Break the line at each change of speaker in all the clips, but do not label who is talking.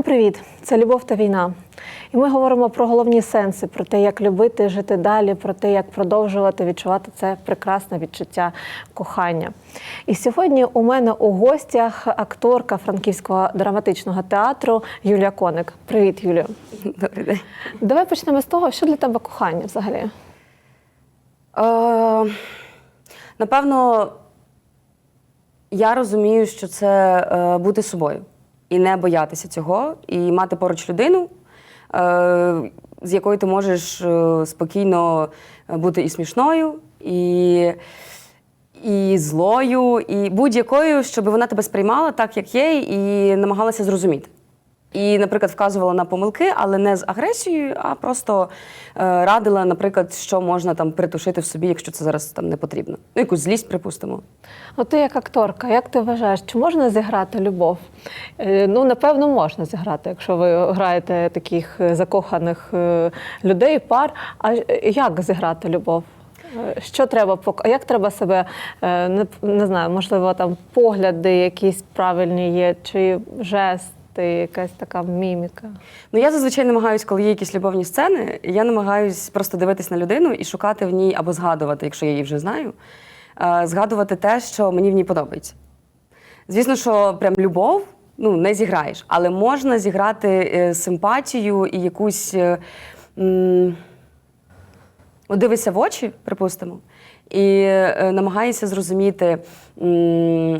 Всім привіт! Це любов та війна. І ми говоримо про головні сенси, про те, як любити, жити далі, про те, як продовжувати відчувати це прекрасне відчуття кохання. І сьогодні у мене у гостях акторка Франківського драматичного театру Юлія Коник. Привіт, Юлію.
Добрий день.
Давай почнемо з того, що для тебе кохання взагалі.
Е, напевно, я розумію, що це е, бути собою і не боятися цього, і мати поруч людину, е, з якою ти можеш е, спокійно бути і смішною, і, і злою, і будь-якою, щоб вона тебе сприймала так, як є, і намагалася зрозуміти. І, наприклад, вказувала на помилки, але не з агресією, а просто е, радила, наприклад, що можна там притушити в собі, якщо це зараз там не потрібно. Ну, якусь злість, припустимо.
От ти як акторка, як ти вважаєш, чи можна зіграти любов? Е, Ну, напевно, можна зіграти, якщо ви граєте таких е, закоханих е, людей, пар. А е, як зіграти любов? Що треба як треба себе, не, не знаю, можливо, там погляди якісь правильні є, чи жести, якась така міміка?
Ну, я зазвичай намагаюсь, коли є якісь любовні сцени, я намагаюсь просто дивитись на людину і шукати в ній або згадувати, якщо я її вже знаю, е, згадувати те, що мені в ній подобається. Звісно, що прям любов ну, не зіграєш, але можна зіграти е, симпатію і якусь. е, м, От дивишся в очі, припустимо, і е, намагаєшся зрозуміти,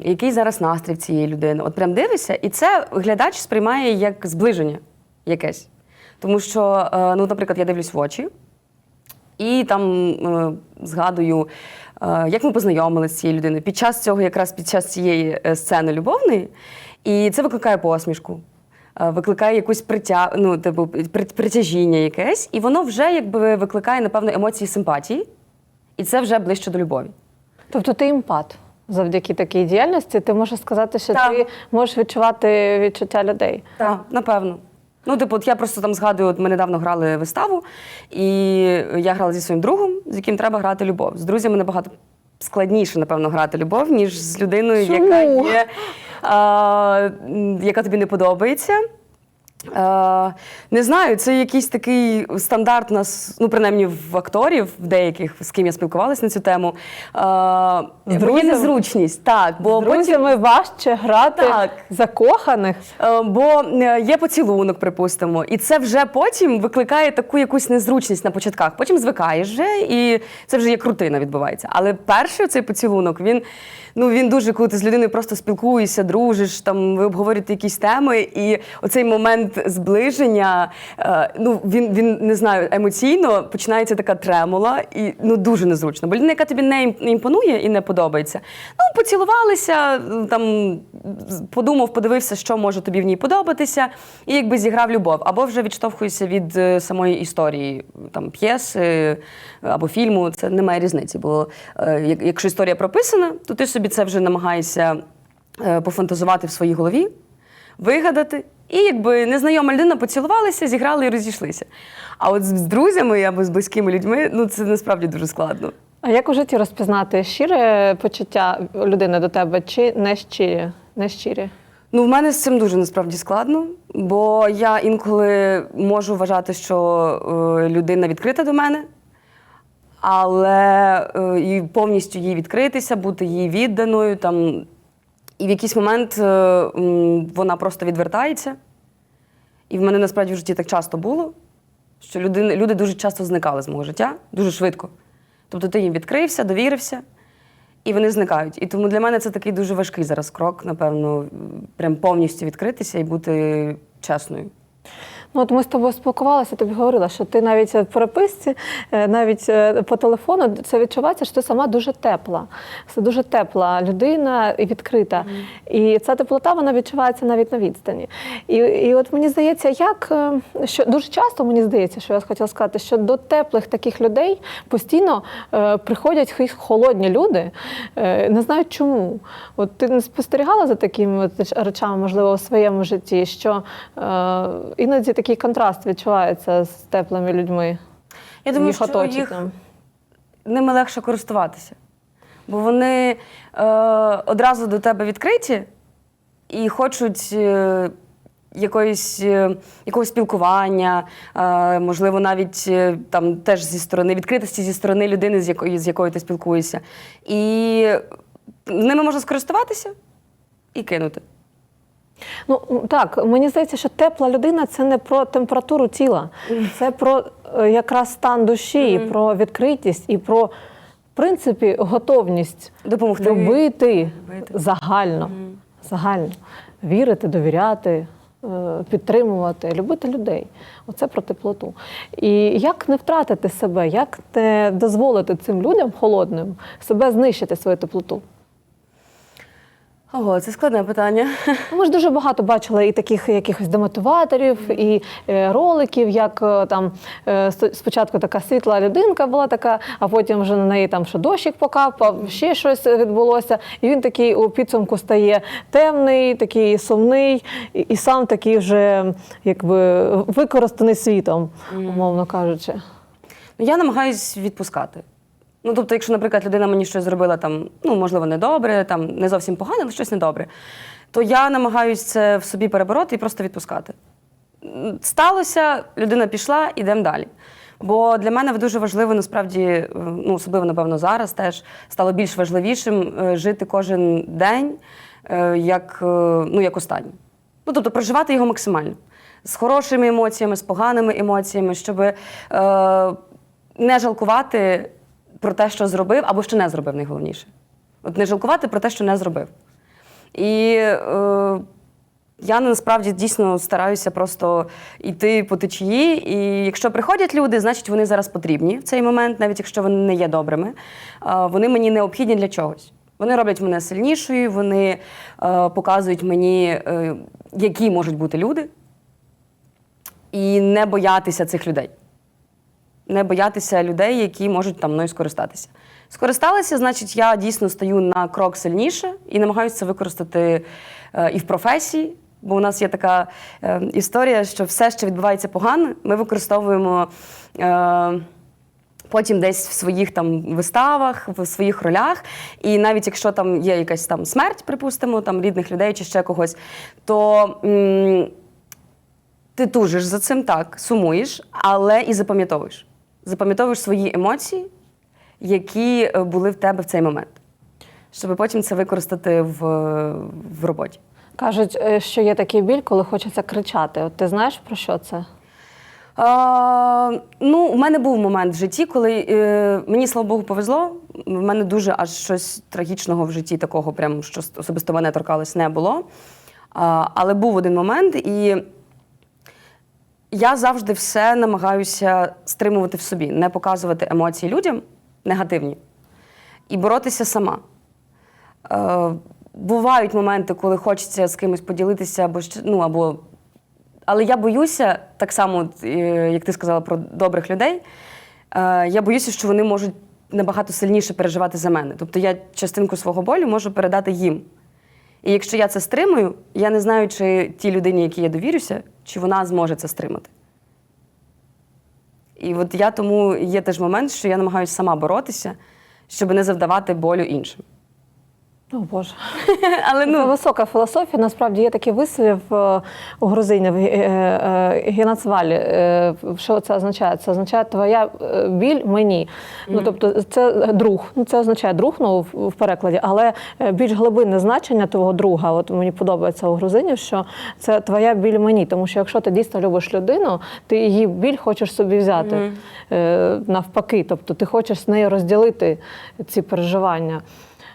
який зараз настрій цієї людини. От прям дивишся, і це глядач сприймає як зближення якесь. Тому що, е, ну, наприклад, я дивлюсь в очі і там е, згадую, як ми познайомилися з цією людиною під час цього, якраз під час цієї сцени любовної, і це викликає посмішку. Викликає якусь притя... ну, типу, притяжіння якесь, і воно вже якби викликає, напевно, емоції симпатії, і це вже ближче до любові.
Тобто ти імпат. Завдяки такій діяльності ти можеш сказати, що
Так.
ти можеш відчувати відчуття людей.
Так, напевно. Ну, типу, от я просто там згадую, от ми недавно грали виставу, і я грала зі своїм другом, з яким треба грати любов. З друзями набагато складніше, напевно, грати любов, ніж з людиною,
Чому?
яка є, а, яка тобі не подобається. Е, не знаю, це якийсь такий стандарт нас, ну принаймні в акторів, в деяких, з ким я спілкувалася на цю тему. Е, є незручність, так, бо
З друзями важче грати
Так.
закоханих.
Е, Бо е, є поцілунок, припустимо, і це вже потім викликає таку якусь незручність на початках. Потім звикаєш вже, і це вже як рутина відбувається. Але перший цей поцілунок, він, ну, він дуже коли ти з людиною просто спілкуєшся, дружиш, там ви обговорюєте якісь теми, і оцей момент зближення, е, ну він, він не знаю, емоційно починається така тремола, і ну дуже незручно. Бо людина, яка тобі не імпонує і не подобається, ну поцілувалися, там подумав, подивився, що може тобі в ній подобатися, і якби зіграв любов, або вже відштовхуєшся від е, самої історії, там п'єси е, або фільму. Це немає різниці. Бо е, якщо історія прописана, то ти собі це вже намагаєшся е, пофантазувати в своїй голові, вигадати. І якби незнайома людина поцілувалися, зіграли і розійшлися. А от з з друзями або з близькими людьми, ну це насправді дуже складно.
А як у житті розпізнати щире почуття людини до тебе чи не щирі? Не щирі?
Ну, в мене з цим дуже насправді складно, бо я інколи можу вважати, що е, людина відкрита до мене, але е, і повністю їй відкритися, бути їй відданою. Там, і в якийсь момент е, вона просто відвертається. І в мене насправді в житті так часто було, що люди, люди дуже часто зникали з мого життя, дуже швидко. Тобто ти їм відкрився, довірився, і вони зникають. І тому для мене це такий дуже важкий зараз крок, напевно, прям повністю відкритися і бути чесною.
Ну, от ми з тобою спілкувалися, тобі говорила, що ти навіть в переписці, е, навіть е, по телефону, це відчувається, що ти сама дуже тепла. Це дуже тепла людина і відкрита. І ця теплота вона відчувається навіть на відстані. І, і от мені здається, як е, що дуже часто мені здається, що я хотіла сказати, що до теплих таких людей постійно е, приходять холодні люди. Е, не знаю чому. От ти не спостерігала за такими от речами, можливо, у своєму житті, що е, іноді такий контраст відчувається з теплими людьми.
Я думаю,
їх
що їх ними легше користуватися. Бо вони е, одразу до тебе відкриті і хочуть е, якоїсь, е, якогось спілкування, е, можливо, навіть е, там теж зі сторони відкритості зі сторони людини, з якою, з якою ти спілкуєшся. І ними можна скористуватися і кинути.
Ну так, мені здається, що тепла людина це не про температуру тіла, це про е, якраз стан душі, і про відкритість і про, в принципі, готовність
Допомогти.
любити загально, загально, вірити, довіряти. е, Підтримувати, любити людей. Оце про теплоту. І як не втратити себе, як не дозволити цим людям холодним себе знищити свою теплоту?
Ого, це складне питання.
Ну, Ми ж дуже багато бачили і таких якихось демотиваторів, і е, роликів, як е, там е, спочатку така світла людинка була така, а потім вже на неї там що дощик покапав, ще щось відбулося. І він такий у підсумку стає темний, такий сумний, і, сам такий вже якби використаний світом, умовно кажучи.
Ну, Я намагаюсь відпускати. Ну, тобто, якщо, наприклад, людина мені щось зробила там, ну, можливо, недобре, там не зовсім погане, але щось недобре, то я намагаюсь це в собі перебороти і просто відпускати. Сталося, людина пішла, ідемо далі. Бо для мене дуже важливо, насправді, е, ну, особливо, напевно, зараз теж стало більш важливішим е, жити кожен день е, як, ну, як останній. Ну, тобто проживати його максимально. З хорошими емоціями, з поганими емоціями, щоб е, не жалкувати про те, що зробив, або що не зробив, найголовніше. От не жалкувати про те, що не зробив. І е, я насправді дійсно стараюся просто йти по течії. І якщо приходять люди, значить вони зараз потрібні в цей момент, навіть якщо вони не є добрими. Е, вони мені необхідні для чогось. Вони роблять мене сильнішою, вони е, показують мені, е, які можуть бути люди, і не боятися цих людей. Не боятися людей, які можуть там мною скористатися. Скористалися, значить, я дійсно стаю на крок сильніше і намагаюся це використати е, і в професії. Бо у нас є така е, історія, що все, що відбувається погано, ми використовуємо е, потім десь в своїх там виставах, в своїх ролях. І навіть якщо там є якась там смерть, припустимо, там рідних людей чи ще когось, то. м, ти тужиш за цим так, сумуєш, але і запам'ятовуєш. Запам'ятовуєш свої емоції, які е, були в тебе в цей момент, щоб потім це використати в, в роботі.
Кажуть, е, що є такий біль, коли хочеться кричати. От ти знаєш про що це?
А, ну, у мене був момент в житті, коли е, мені, слава Богу, повезло. В мене дуже аж щось трагічного в житті, такого, прям, що особисто мене торкалось, не було. А, але був один момент, і я завжди все намагаюся стримувати в собі, не показувати емоції людям негативні і боротися сама. Е, бувають моменти, коли хочеться з кимось поділитися, або, ну, або... але я боюся, так само, е, як ти сказала про добрих людей, е, я боюся, що вони можуть набагато сильніше переживати за мене. Тобто я частинку свого болю можу передати їм. І якщо я це стримую, я не знаю, чи тій людині, якій я довірюся, чи вона зможе це стримати. І от я тому є теж момент, що я намагаюся сама боротися, щоб не завдавати болю іншим.
О Боже.
Але ну
висока філософія. Насправді є такий вислів е, у грузинів е, е, гінацвалі. Що це означає? Це означає твоя біль мені. Ну тобто, це друг. Ну це означає друг ну, в перекладі, але більш глибинне значення твого друга. От мені подобається у грузинів, що це твоя біль мені. Тому що якщо ти дійсно любиш людину, ти її біль хочеш собі взяти е, навпаки. Тобто ти хочеш з нею розділити ці переживання.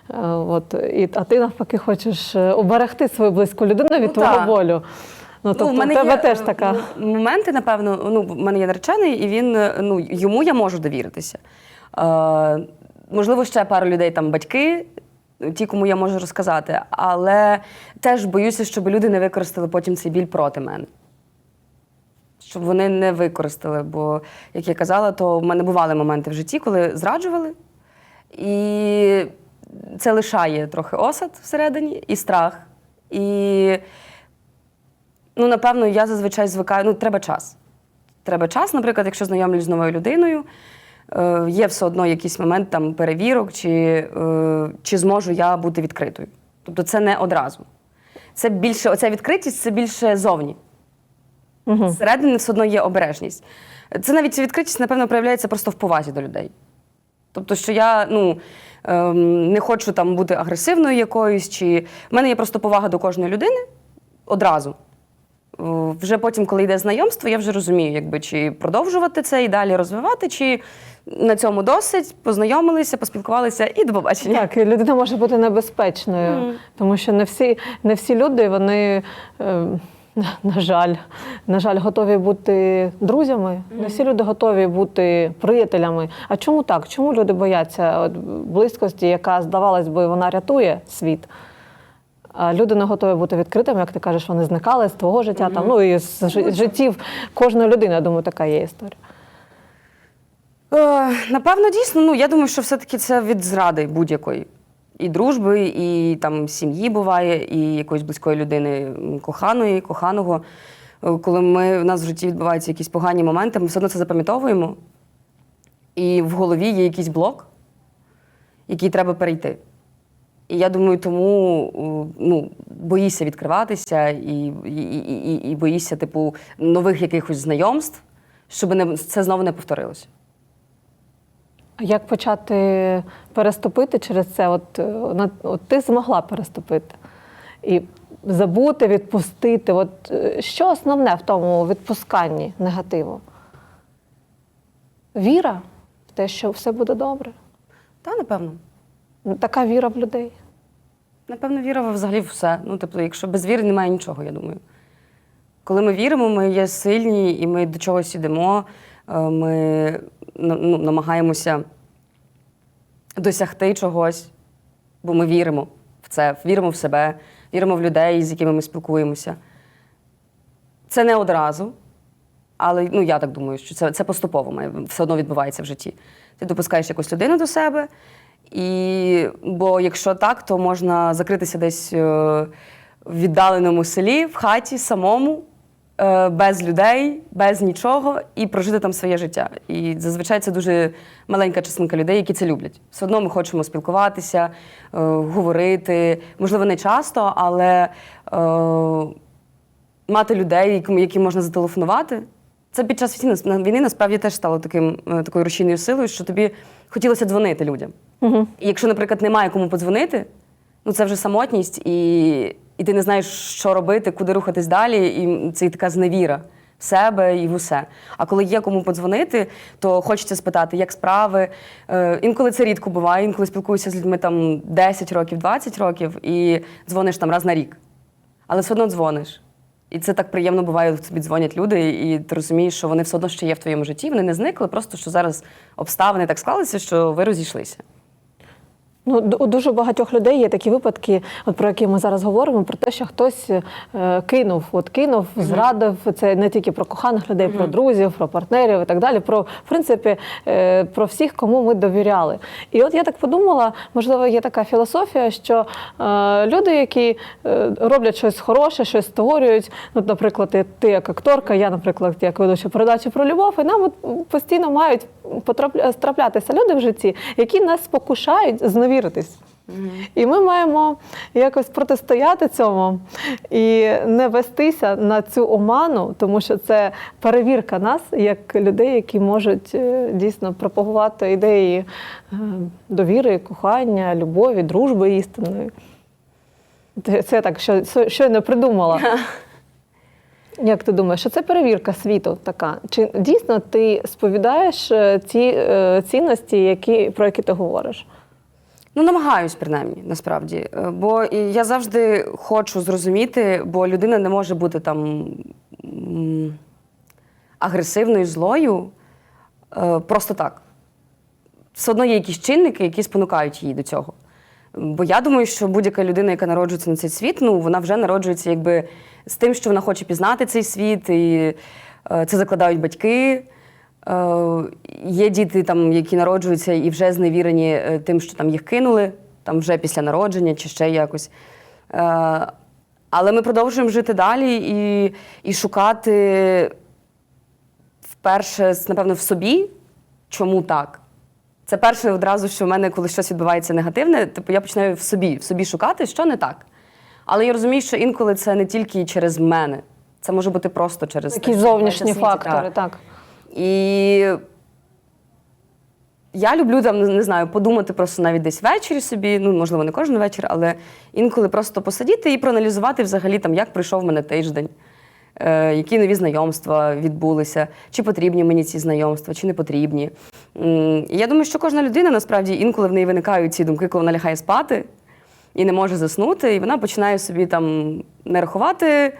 Е, От, і, а ти навпаки хочеш е, уберегти свою близьку людину від
Ну,
твого
так.
болю. Ну, тобто, в тебе
є,
теж
е,
така.
моменти, напевно, ну, в мене є наречений, і він, е, ну, йому я можу довіритися. Е, можливо, ще пару людей, там батьки, ті, кому я можу розказати, але теж боюся, щоб люди не використали потім цей біль проти мене. Щоб вони не використали, бо, як я казала, то в мене бували моменти в житті, коли зраджували, і це лишає трохи осад всередині і страх. І Ну, напевно, я зазвичай звикаю. Ну, треба час. Треба час, наприклад, якщо знайомлюсь з новою людиною, е, є все одно якийсь момент там перевірок, чи, е, чи зможу я бути відкритою. Тобто це не одразу. Це більше, оця відкритість це більше зовні. Зсередини все одно є обережність. Це навіть ця відкритість, напевно, проявляється просто в повазі до людей. Тобто, що я ну, не хочу там бути агресивною якоюсь, чи в мене є просто повага до кожної людини одразу. О, Вже потім, коли йде знайомство, я вже розумію, якби чи продовжувати це і далі розвивати, чи на цьому досить, познайомилися, поспілкувалися і до побачення.
Так, і людина може бути небезпечною,
Мгм.
тому що не всі, не всі люди, вони, е, на- жаль, на жаль, готові бути друзями. Не всі люди готові бути приятелями. А чому так? Чому люди бояться от, близькості, яка, здавалось би, вона рятує світ? А люди не готові бути відкритими, як ти кажеш, вони зникали з твого життя, там, ну і з жи- життів кожної людини. Я думаю, така є історія.
Е, напевно, дійсно, ну я думаю, що все-таки це від зради будь-якої. І дружби, і там сім'ї буває, і якоїсь близької людини, коханої, коханого. Е, Коли ми, в нас в житті відбуваються якісь погані моменти, ми все одно це запам'ятовуємо. І в голові є якийсь блок, який треба перейти. І я думаю, тому ну, боїшся відкриватися і, і, і, і, боїшся, типу, нових якихось знайомств, щоб не, це знову не повторилося.
Як почати переступити через це? От, е, от ти змогла переступити і забути, відпустити. От е, що основне в тому відпусканні негативу? Віра в те, що все буде добре.
Та, напевно.
Така віра в людей.
Напевно, віра в- взагалі в все. Ну, тобто, якщо без віри немає нічого, я думаю. Коли ми віримо, ми є сильні і ми до чогось йдемо, е, ми ну, намагаємося досягти чогось, бо ми віримо в це, віримо в себе, віримо в людей, з якими ми спілкуємося. Це не одразу, але ну, я так думаю, що це, це поступово має, все одно відбувається в житті. Ти допускаєш якусь людину до себе, і, бо якщо так, то можна закритися десь е, в віддаленому селі, в хаті самому, без людей, без нічого, і прожити там своє життя. І зазвичай це дуже маленька частинка людей, які це люблять. Все одно ми хочемо спілкуватися, е, говорити. Можливо, не часто, але. Е, мати людей, яким, можна зателефонувати. Це під час війни, насправді теж стало таким, е, такою рушійною силою, що тобі хотілося дзвонити людям.
Угу.
І якщо, наприклад, немає кому подзвонити, ну це вже самотність, і, і ти не знаєш, що робити, куди рухатись далі, і це і така зневіра в себе і в усе. А коли є кому подзвонити, то хочеться спитати, як справи. Е, інколи це рідко буває, інколи спілкуюся з людьми там 10 років, 20 років, і дзвониш там раз на рік. Але все одно дзвониш. І це так приємно буває, тобі дзвонять люди, і ти розумієш, що вони все одно ще є в твоєму житті. Вони не зникли, просто що зараз обставини так склалися, що ви розійшлися.
Ну, у дуже багатьох людей є такі випадки, от про які ми зараз говоримо, про те, що хтось е, кинув, от кинув, зрадив. Це не тільки про коханих людей, про друзів, про партнерів і так далі. Про в принципі е, про всіх, кому ми довіряли. І от я так подумала, можливо, є така філософія, що е, люди, які е, роблять щось хороше, щось створюють. Ну, наприклад, ти, як акторка, я, наприклад, як ведуча передачі про любов, і нам от постійно мають потрапля- траплятися люди в житті, які нас спокушають зневіритись. І ми маємо якось протистояти цьому і не вестися на цю оману, тому що це перевірка нас як людей, які можуть е, дійсно пропагувати ідеї е, довіри, кохання, любові, дружби істинної. Це- так, що, я не придумала. Як ти думаєш, що це перевірка світу така? Чи дійсно ти сповідаєш ці е, цінності, які, про які ти говориш?
Ну, намагаюсь, принаймні, насправді. Е, Бо я завжди хочу зрозуміти, бо людина не може бути там агресивною, злою е, просто так. Все одно є якісь чинники, які спонукають її до цього. Бо я думаю, що будь-яка людина, яка народжується на цей світ, ну вона вже народжується якби з тим, що вона хоче пізнати цей світ, і е, це закладають батьки. Е, є діти, там, які народжуються і вже зневірені е, тим, що там їх кинули, там вже після народження чи ще якось. Е, але ми продовжуємо жити далі і, і шукати вперше, напевно, в собі, чому так. Це перше одразу, що в мене, коли щось відбувається негативне, типу я починаю в собі, в собі шукати, що не так. Але я розумію, що інколи це не тільки через мене, Це може бути просто через те,
зовнішні фактори, так.
І я люблю там, не знаю, подумати просто навіть десь ввечері собі, ну, можливо, не кожен вечір, але інколи просто посидіти і проаналізувати взагалі, там, як пройшов в мене тиждень, е, які нові знайомства відбулися, чи потрібні мені ці знайомства, чи не потрібні. І Я думаю, що кожна людина насправді інколи в неї виникають ці думки, коли вона лягає спати і не може заснути, і вона починає собі там не рахувати.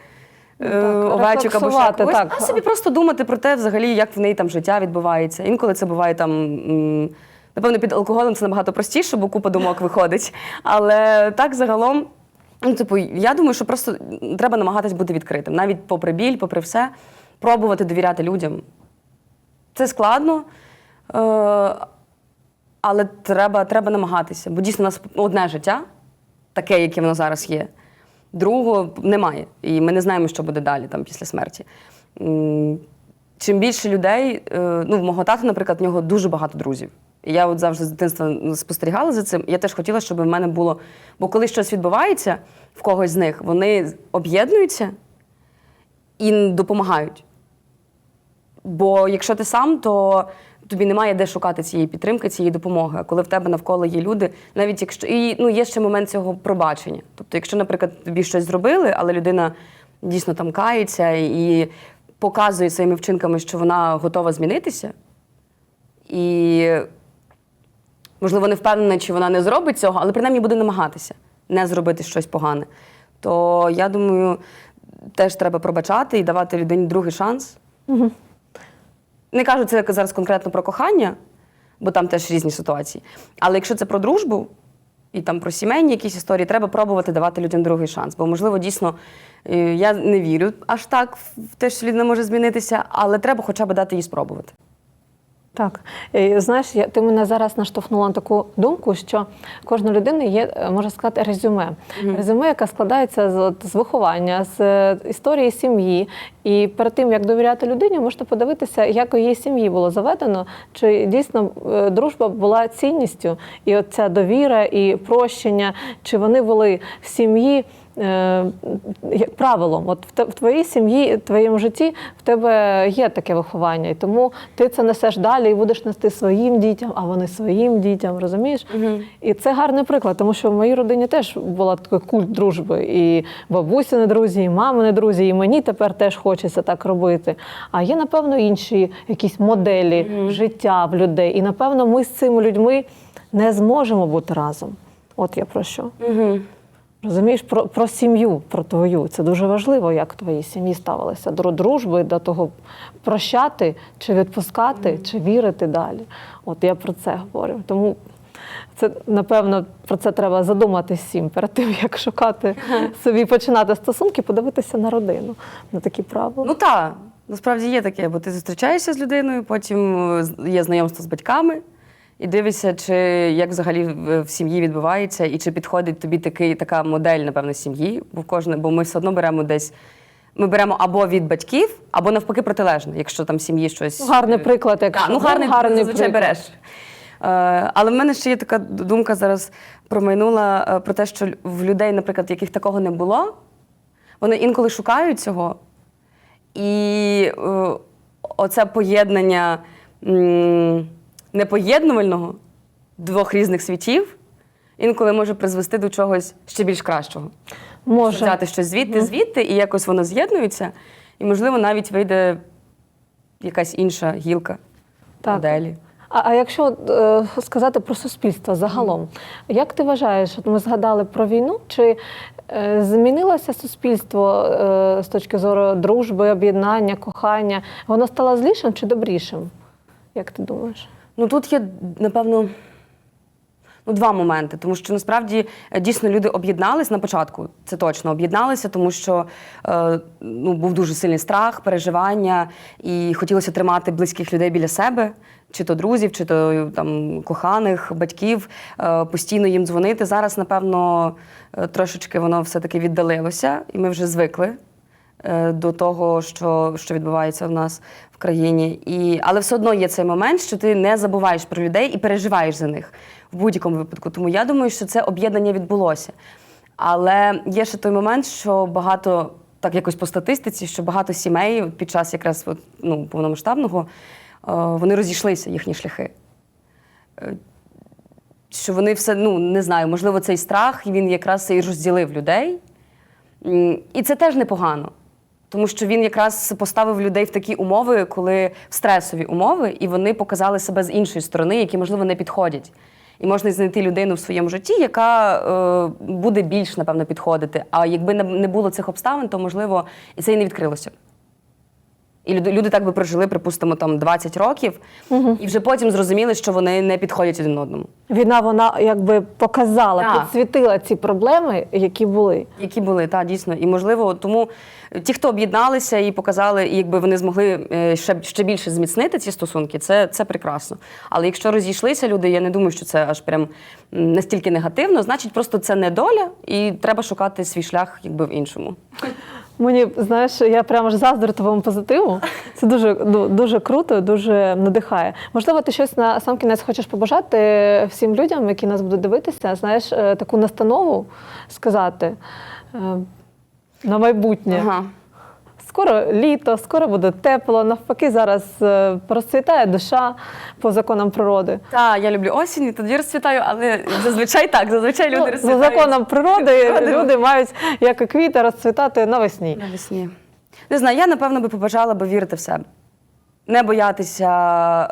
Е,
так,
овечок або ще когось,
так.
а собі просто думати про те, взагалі, як в неї там життя відбувається. Інколи це буває там. Напевно, під алкоголем це набагато простіше, бо купа думок виходить. Але так загалом, ну, типу, я думаю, що просто треба намагатись бути відкритим. Навіть попри біль, попри все, пробувати довіряти людям. Це складно, е, але треба, треба намагатися. Бо дійсно у нас одне життя, таке, яке воно зараз є. Другого немає. І ми не знаємо, що буде далі там, після смерті. Чим більше людей, е, ну, в мого тата, наприклад, в нього дуже багато друзів. І я от завжди з дитинства спостерігала за цим. Я теж хотіла, щоб в мене було. Бо коли щось відбувається в когось з них, вони об'єднуються і допомагають. Бо якщо ти сам, то тобі немає де шукати цієї підтримки, цієї допомоги. Коли в тебе навколо є люди, навіть якщо і ну є ще момент цього пробачення. Тобто, якщо, наприклад, тобі щось зробили, але людина дійсно там кається і показує своїми вчинками, що вона готова змінитися, і можливо не впевнена, чи вона не зробить цього, але принаймні буде намагатися не зробити щось погане. То я думаю, теж треба пробачати і давати людині другий шанс. Не кажу це зараз конкретно про кохання, бо там теж різні ситуації. Але якщо це про дружбу і там про сімейні якісь історії, треба пробувати давати людям другий шанс. Бо, можливо, дійсно, е, я не вірю аж так в те, що людина може змінитися, але треба хоча б дати їй спробувати.
Так, І, знаєш, я, ти мене зараз наштовхнула на таку думку, що кожна людина є, е, можна сказати, резюме. Резюме, яке складається з, от, з виховання, з е, історії сім'ї. І перед тим, як довіряти людині, можна подивитися, як у її сім'ї було заведено, чи дійсно е, дружба була цінністю, і от ця довіра і прощення, чи вони були в сім'ї. Е, як правилом, от в твоїй сім'ї, в твоєму житті в тебе є таке виховання, і тому ти це несеш далі і будеш нести своїм дітям, а вони своїм дітям, розумієш? І це гарний приклад, тому що в моїй родині теж була такий культ дружби. І бабусі друзі, і мами друзі, і мені тепер теж хочеться так робити. А є, напевно, інші якісь моделі життя в людей. І напевно, ми з цими людьми не зможемо бути разом. От я про що. Розумієш, про, про сім'ю, про твою. Це дуже важливо, як в твоїй сім'ї ставилися до дружби, до того прощати, чи відпускати, чи вірити далі. От я про це говорю. Тому це, напевно, про це треба задуматись всім перед тим, як шукати собі, починати стосунки, подивитися на родину, на такі правила.
Ну так, насправді є таке, бо ти зустрічаєшся з людиною, потім е, є знайомство з батьками, і дивишся, чи як взагалі в, сім'ї відбувається, і чи підходить тобі такий, така модель, напевно, сім'ї, бо кожне, бо ми все одно беремо десь. Ми беремо або від батьків, або навпаки протилежне, якщо там сім'ї щось.
Ну, гарний приклад,
Так, ну гарний,
гарний
зазвичай
приклад.
береш. Е, але в мене ще є така думка зараз промайнула е, про те, що в людей, наприклад, яких такого не було, вони інколи шукають цього. І е, оце поєднання м, непоєднувального двох різних світів інколи може призвести до чогось ще більш кращого.
Може.
Взяти щось звідти, звідти, і якось воно з'єднується, і, можливо, навіть вийде якась інша гілка
Так.
моделі.
А, а якщо е, сказати про суспільство загалом, як ти вважаєш, ми згадали про війну, чи е, змінилося суспільство е, з точки зору дружби, об'єднання, кохання? Воно стало злішим чи добрішим? Як ти думаєш?
Ну тут є, напевно, ну, два моменти, тому що насправді е, дійсно люди об'єднались на початку, це точно об'єдналися, тому що е, ну, був дуже сильний страх, переживання, і хотілося тримати близьких людей біля себе, чи то друзів, чи то там коханих, батьків, е, постійно їм дзвонити. Зараз, напевно, е, трошечки воно все-таки віддалилося, і ми вже звикли до того, що, що відбувається в нас в країні. І, але все одно є цей момент, що ти не забуваєш про людей і переживаєш за них в будь-якому випадку. Тому я думаю, що це об'єднання відбулося. Але є ще той момент, що багато так якось по статистиці, що багато сімей під час якраз ну, повномасштабного е, вони розійшлися, їхні шляхи. Е, Що вони все, ну не знаю, можливо, цей страх він якраз і розділив людей. І це теж непогано. Тому що він якраз поставив людей в такі умови, коли в стресові умови, і вони показали себе з іншої сторони, які, можливо, не підходять. І можна знайти людину в своєму житті, яка е, буде більш, напевно, підходити. А якби не- було цих обставин, то можливо і це і не відкрилося. І люди, люди так би прожили, припустимо, там 20 років, і вже потім зрозуміли, що вони не підходять один одному.
Війна вона якби показала,
Так.
підсвітила ці проблеми, які були.
Які були, так, дійсно. І можливо, тому ті, хто об'єдналися і показали, і якби вони змогли е, ще, ще більше зміцнити ці стосунки, це, це прекрасно. Але якщо розійшлися люди, я не думаю, що це аж прям настільки негативно, значить, просто це не доля, і треба шукати свій шлях якби в іншому.
Мені знаєш, я прямо ж заздрю твоєму позитиву. Це дуже ну, дуже круто, дуже надихає. Можливо, ти щось на сам кінець хочеш побажати всім людям, які нас будуть дивитися, знаєш, е, таку настанову сказати е, на майбутнє.
Ага.
Скоро літо, скоро буде тепло. Навпаки, зараз е, розцвітає душа по законам природи.
Так, я люблю осінь, і тоді розцвітаю, але зазвичай так, зазвичай люди
Ну, за
розцвітають.
законом природи
Природи.
люди мають, як і квіти, розцвітати навесні.
Навесні. Не знаю, я напевно би побажала би вірити в себе. Не боятися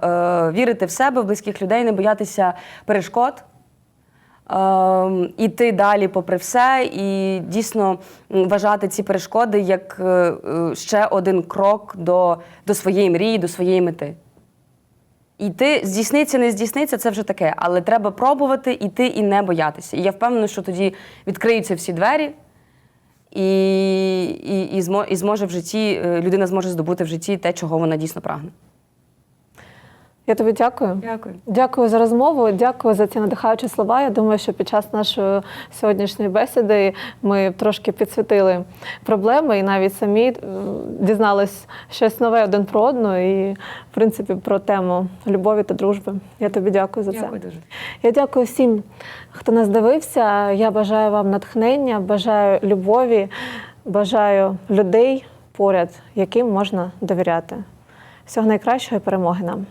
е, вірити в себе, в близьких людей, не боятися перешкод. Е, іти далі попри все і дійсно вважати ці перешкоди як е, е, ще один крок до, до своєї мрії, до своєї мети. Іти, здійсниться, не здійсниться, це вже таке, але треба пробувати, іти і не боятися. І я впевнена, що тоді відкриються всі двері, і, і, і, зможе в житті, е, людина зможе здобути в житті те, чого вона дійсно прагне.
Я тобі дякую.
Дякую.
Дякую за розмову, дякую за ці надихаючі слова. Я думаю, що під час нашої сьогоднішньої бесіди ми трошки підсвітили проблеми і навіть самі е, дізнались щось нове один про одну і, в принципі, про тему любові та дружби. Я тобі дякую за це.
Дякую дуже.
Я дякую всім, хто нас дивився. Я бажаю вам натхнення, бажаю любові, бажаю людей поряд, яким можна довіряти. Всього найкращого і перемоги нам.